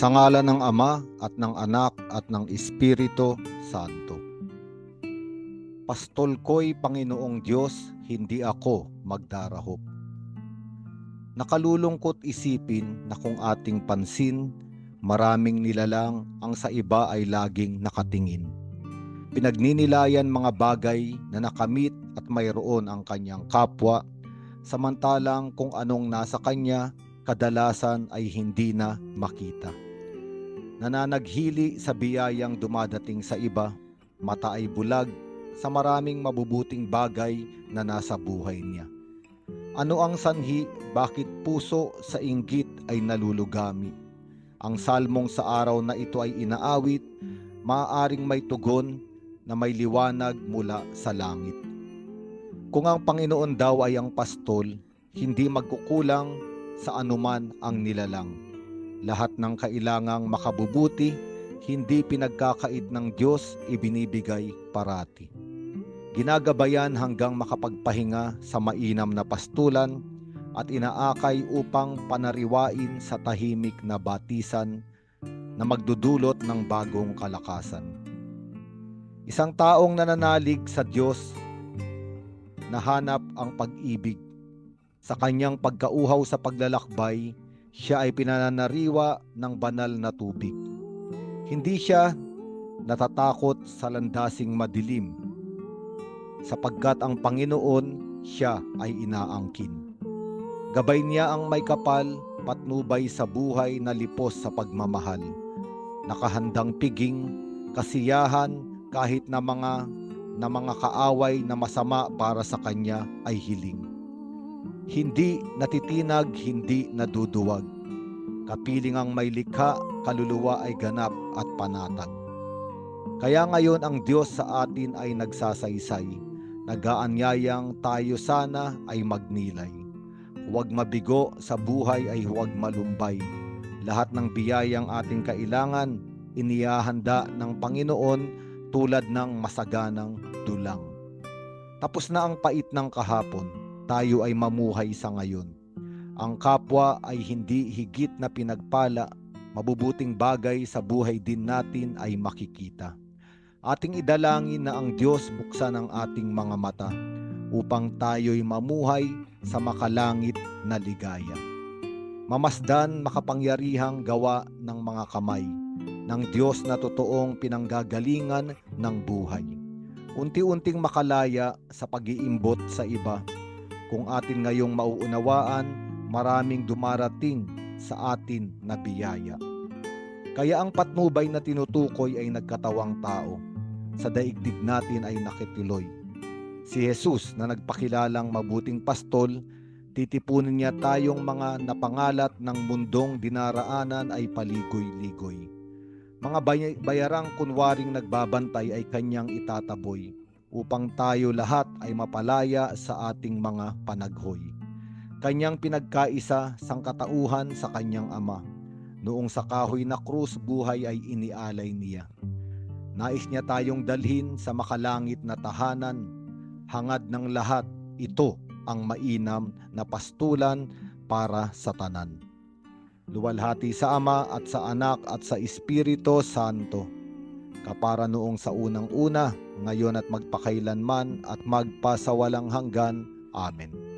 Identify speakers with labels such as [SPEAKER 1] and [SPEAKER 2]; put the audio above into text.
[SPEAKER 1] Sa ngala ng Ama at ng Anak at ng Espiritu Santo. Pastol ko'y Panginoong Diyos, hindi ako magdarahop. Nakalulungkot isipin na kung ating pansin, maraming nilalang ang sa iba ay laging nakatingin. Pinagninilayan mga bagay na nakamit at mayroon ang kanyang kapwa, samantalang kung anong nasa kanya, kadalasan ay hindi na makita. Nananaghili sa biyayang dumadating sa iba, mata ay bulag sa maraming mabubuting bagay na nasa buhay niya. Ano ang sanhi bakit puso sa inggit ay nalulugami? Ang salmong sa araw na ito ay inaawit, maaaring may tugon na may liwanag mula sa langit. Kung ang Panginoon daw ay ang pastol, hindi magkukulang sa anuman ang nilalang. Lahat ng kailangang makabubuti, hindi pinagkakait ng Diyos ibinibigay parati. Ginagabayan hanggang makapagpahinga sa mainam na pastulan at inaakay upang panariwain sa tahimik na batisan na magdudulot ng bagong kalakasan. Isang taong nananalig sa Diyos, nahanap ang pag-ibig. Sa kanyang pagkauhaw sa paglalakbay, siya ay pinananariwa ng banal na tubig. Hindi siya natatakot sa landasing madilim, sapagkat ang Panginoon siya ay inaangkin. Gabay niya ang may kapal, patnubay sa buhay na lipos sa pagmamahal. Nakahandang piging, kasiyahan kahit na mga na mga kaaway na masama para sa kanya ay hiling. Hindi natitinag, hindi naduduwag. Kapiling ang may likha, kaluluwa ay ganap at panatag. Kaya ngayon ang Diyos sa atin ay nagsasaysay, nagaanyayang tayo sana ay magnilay. Huwag mabigo sa buhay ay huwag malumbay. Lahat ng biyayang ating kailangan, iniyahanda ng Panginoon tulad ng masaganang dulang. Tapos na ang pait ng kahapon, tayo ay mamuhay sa ngayon. Ang kapwa ay hindi higit na pinagpala, mabubuting bagay sa buhay din natin ay makikita. Ating idalangin na ang Diyos buksan ang ating mga mata upang tayo'y mamuhay sa makalangit na ligaya. Mamasdan makapangyarihang gawa ng mga kamay ng Diyos na totoong pinanggagalingan ng buhay. Unti-unting makalaya sa pag-iimbot sa iba. Kung atin ngayong mauunawaan, maraming dumarating sa atin na biyaya. Kaya ang patnubay na tinutukoy ay nagkatawang tao. Sa daigdig natin ay nakituloy. Si Jesus na nagpakilalang mabuting pastol, titipunin niya tayong mga napangalat ng mundong dinaraanan ay paligoy-ligoy. Mga bay- bayarang kunwaring nagbabantay ay kanyang itataboy upang tayo lahat ay mapalaya sa ating mga panaghoy. Kanyang pinagkaisa sangkatauhan sa kanyang ama. Noong sa kahoy na krus buhay ay inialay niya. Nais niya tayong dalhin sa makalangit na tahanan. Hangad ng lahat, ito ang mainam na pastulan para sa tanan luwalhati sa Ama at sa Anak at sa Espiritu Santo. Kapara noong sa unang-una, ngayon at magpakailanman at magpasawalang hanggan. Amen.